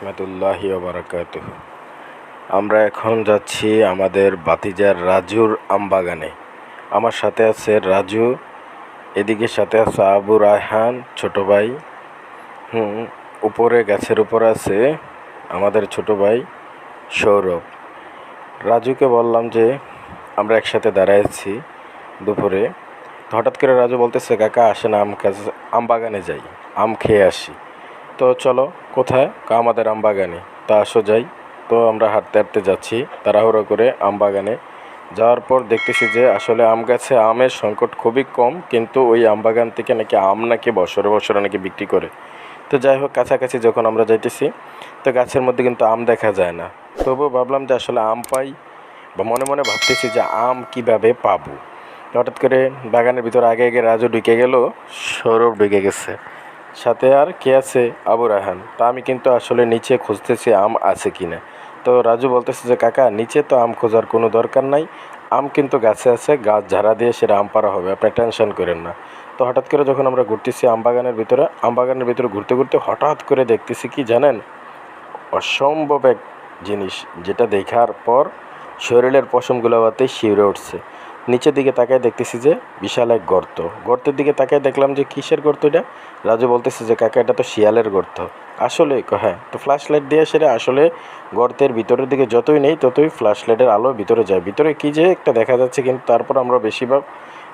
রহমতুল্লাহি বারাকাত আমরা এখন যাচ্ছি আমাদের বাতিজার রাজুর আমবাগানে। আমার সাথে আছে রাজু, এদিকে সাথে আছে আবু রায়হান, ছোট ভাই। হুম, উপরে, গাছের উপর আছে আমাদের ছোট ভাই সৌরভ। রাজুকে বললাম যে, আমরা একসাথে দাঁড়াইছি দুপুরে। হঠাৎ করে রাজু বলতেছে, কাকা, আসেন আম গাছ আম বাগানে যাই, আম খেয়ে আসি। তো চলো, কোথায়? আমাদের আম বাগানে তা আসো যাই। তো আমরা হাঁটতে হাঁটতে যাচ্ছি, তাড়াহুড়ো করে আম বাগানে যাওয়ার পর দেখতেছি যে আসলে আম গাছে আমের সংকট খুবই কম, কিন্তু ওই আম বাগান থেকে নাকি আম নাকি বছরে বছরে নাকি বিক্রি করে। তো যাই হোক, কাছাকাছি যখন আমরা যাইতেছি, তো গাছের মধ্যে কিন্তু আম দেখা যায় না। তবুও ভাবলাম যে আসলে আম পাই বা মনে মনে ভাবতেছি যে আম কীভাবে পাবো। হঠাৎ করে বাগানের ভিতরে আগে আগে রাজু ঢুকে গেল সৌরভ ঢুকে গেছে। সাথে আর কে আছে? আবু রাহান তা আমি কিন্তু আসলে নিচে খুঁজতেছি আম আছে কি না তো রাজু বলতেছে যে, কাকা, নিচে তো আম খোঁজার কোনো দরকার নাই। আম কিন্তু গাছে আছে, গাছ ঝাড়া দিয়ে সেটা আম পারা হবে। আপনি টেনশন করেন না। তো হঠাৎ করে যখন আমরা ঘুরতেছি আম বাগানের ভিতরে, আম বাগানের ভিতরে ঘুরতে ঘুরতে হঠাৎ করে দেখতেছি কি জানেন? অসম্ভব এক জিনিস, যেটা দেখার পর শরীরের পশমগুলো বাতে শিউরে উঠছে। নিচের দিকে তাকায় দেখতেছি যে বিশাল এক গর্ত। গর্তের দিকে তাকায় দেখলাম যে কিসের গর্ত এটা? রাজু বলতেছে যে, কাকা, এটা তো শিয়ালের গর্ত। আসলে হ্যাঁ তো ফ্ল্যাশ লাইট দিয়ে সেটা আসলে গর্তের ভিতরের দিকে যতই নেই, ততই ফ্ল্যাশ লাইটের আলো ভিতরে যায়। ভিতরে কি যে একটা দেখা যাচ্ছে, কিন্তু তারপর আমরা বেশিরভাগ,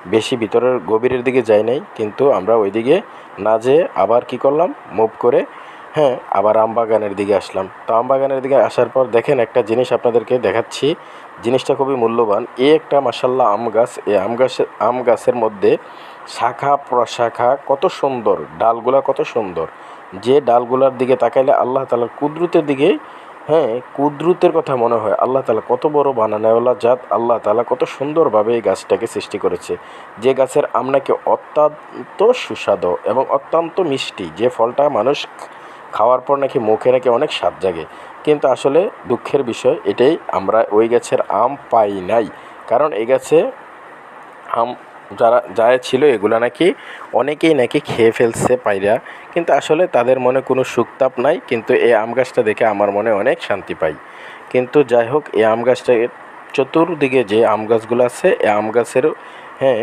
বেশি ভিতরের গভীরের দিকে যাই নাই। কিন্তু আমরা ওইদিকে না যেয়ে আবার কি করলাম? মুভ করে হ্যাঁ আবার আমবাগানের দিকে আসলাম। তো আমবাগানের দিকে আসার পর দেখেন একটা জিনিস আপনাদেরকে দেখাচ্ছি। জিনিসটা খুবই মূল্যবান। এই একটা মাসাল্লাহ আম গাছ। এই আম গাছের আম গাছের মধ্যে শাখা প্রশাখা কত সুন্দর, ডালগুলা কত সুন্দর। যে ডালগুলার দিকে তাকাইলে আল্লাহ তালার কুদরতের দিকে হ্যাঁ কুদরতের কথা মনে হয়। আল্লাহ তালা কত বড় বানানাওয়ালা জাত। আল্লাহ তালা কত সুন্দরভাবে এই গাছটাকে সৃষ্টি করেছে। যে গাছের আম নাকি অত্যন্ত সুস্বাদু এবং অত্যন্ত মিষ্টি। যে ফলটা মানুষ খাওয়ার পর নাকি মুখে নাকি অনেক স্বাদ জাগে। কিন্তু আসলে দুঃখের বিষয় এটাই, আমরা ওই গাছের আম পাই নাই। কারণ এই গাছে আম যারা যারা ছিল, এগুলো নাকি অনেকেই নাকি খেয়ে ফেলছে পাইরা। কিন্তু আসলে তাদের মনে কোনো সুখতাপ নাই, কিন্তু এই আম গাছটা দেখে আমার মনে অনেক শান্তি পাই। কিন্তু যাই হোক, এই আম গাছটা চতুর্দিকে যে আম গাছগুলো আছে, এই আম গাছের হ্যাঁ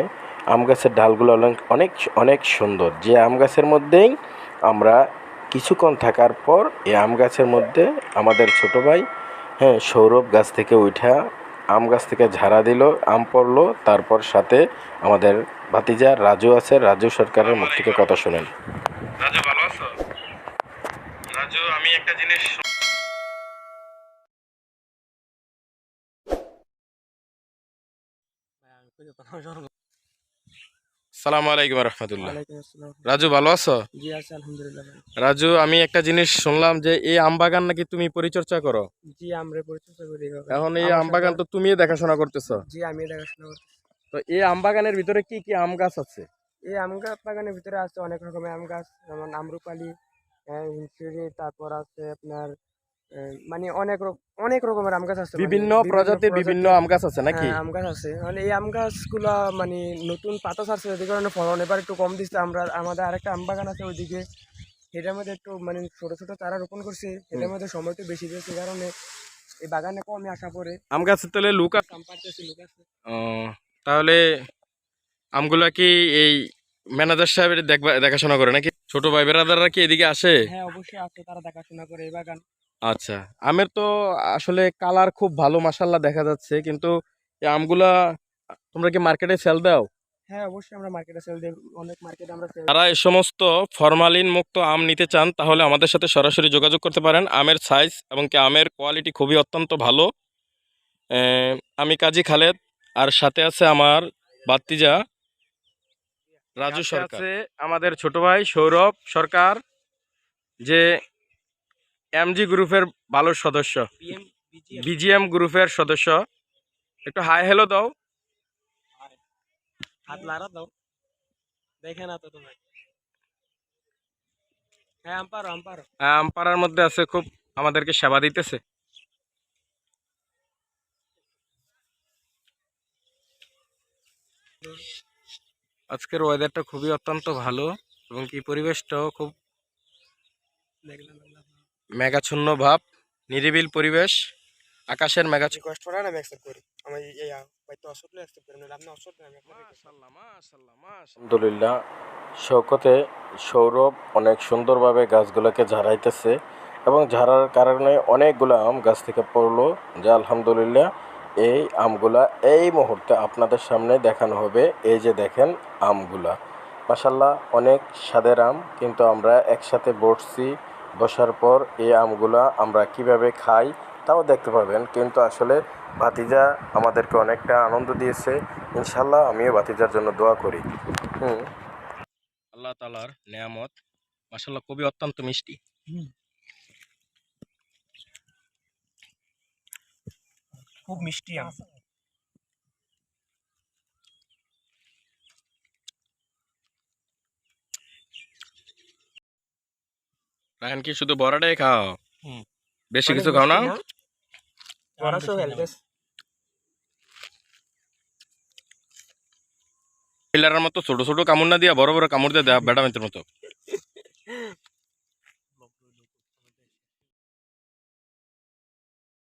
আম গাছের ডালগুলো অনেক অনেক অনেক সুন্দর। যে আম গাছের মধ্যেই আমরা কিছুক্ষণ থাকার পর এই আম গাছের মধ্যে আমাদের ছোট ভাই হ্যাঁ সৌরভ গাছ থেকে উঠা আম গাছ থেকে ঝাড়া দিল আম পড়ল তারপর সাথে আমাদের ভাতিজা রাজু আছে রাজু সরকারের মুখ থেকে কথা শোনেন। রাজু ভালো আছো? রাজু আমি একটা জিনিস সালাম আলাইকুম রহমতুল্লাহ। রাজু ভালো আছো। রাজু আমি একটা জিনিস শুনলাম যে এই আম বাগান নাকি তুমি পরিচর্যা করো? জি আমরা পরিচর্যা করি এখন এই আমার আম বাগান তো তুমিও দেখাশোনা করতেছো। জি আমি দেখাশোনা তো এই আম বাগানের ভিতরে কি কি আম গাছ আছে? এই আম গাছ বাগানের ভিতরে আছে অনেক রকমের আম গাছ যেমন আমরুপালি আহ, তারপর আছে আপনার মানে অনেক অনেক রকমের আম গাছ আছে মানে বিভিন্ন প্রজাতির বিভিন্ন আম গাছ আছে নাকি? হ্যাঁ, আম গাছ আছে। মানে এই আম গাছগুলা মানে নতুন পাতা ছাড়ছে যে কারণে ফলন এবার একটু কম দিচ্ছে। আমরা আমাদের আরেকটা আম বাগান আছে ওইদিকে। এটার মধ্যে একটু মানে ছোট ছোট চারা রোপণ করছি। এটার মধ্যে সময় একটু বেশি দিয়েছে কারণে এই বাগানে কমে আসা পরে আম গাছের তাহলে লুক আছে? তাহলে আমগুলা কি এই ম্যানেজার সাহেবের দেখবা দেখাশোনা করে নাকি? ছোট ভাই বেড়াদাররা কি এদিকে আসে? হ্যাঁ অবশ্যই আছে তারা দেখাশোনা করে এই বাগান। আচ্ছা আমের তো আসলে কালার খুব ভালো মাসাল্লাহ দেখা যাচ্ছে। কিন্তু এই আমগুলা তোমরা কি মার্কেটে সেল দাও? হ্যাঁ অবশ্যই আমরা মার্কেটে সেল দিই অনেক মার্কেটে আমরা sell এই সমস্ত ফরমালিন মুক্ত আম নিতে চান তাহলে আমাদের সাথে সরাসরি যোগাযোগ করতে পারেন। আমের সাইজ এবং কি আমের কোয়ালিটি খুবই অত্যন্ত ভালো। আমি কাজী খালেদ আর সাথে আছে আমার বাত্তিজা রাজু সরকার। আমাদের ছোট ভাই সৌরভ সরকার যে এমজি গ্রুপের ভালো সদস্য। বিজিএম গ্রুপের সদস্য। একটু হাই হ্যালো দাও। হাত লাড়া দাও। দেখে না তো তোমার হ্যাঁ আম্পারো আম্পারো আমপাড়ার মধ্যে আছে খুব আমাদেরকে সেবা দিতেছে। আজকের ওয়েদারটা খুবই অত্যন্ত ভালো এবং কি পরিবেশটাও খুব দেখলাম। মেঘাচ্ছন্ন ভাব নিরিবিল পরিবেশ আকাশের মেঘাচ্ছন্ন রিকোয়েস্ট করা আমি অ্যাকসেপ্ট করি। আমি এই ভাই তো অ্যাকসেপ্ট করি আপনি অসুখ আমি আলহামদুলিল্লাহ শৌকতে সৌরভ অনেক সুন্দরভাবে গাছগুলোকে ঝাড়াইতেছে এবং ঝাড়ার কারণে অনেকগুলো আম গাছ থেকে পড়ল যা আলহামদুলিল্লাহ এই আমগুলা এই মুহূর্তে আপনাদের সামনে দেখানো হবে। এই যে দেখেন আমগুলা। মাসাল্লাহ অনেক স্বাদের আম কিন্তু আমরা একসাথে বসছি। বসার পর এই আমগুলা আমরা কীভাবে খাই তাও দেখতে পাবেন। কিন্তু আসলে ভাতিজা আমাদেরকে অনেকটা আনন্দ দিয়েছে। ইনশাল্লাহ আমিও ভাতিজার জন্য দোয়া করি। হুম। আল্লাহ তালার নেয়ামত। মাসাল্লাহ খুবই অত্যন্ত মিষ্টি। খুব মিষ্টি আম। এখন কি শুধু বড়াটাই খাও। বেশি কিছু খাও না? বড় সব পিলারের মতো ছোট ছোট কামড় না দিয়া বড় বড় কামড় দিয়ে দেয়া বেটা মিত্রের মতো।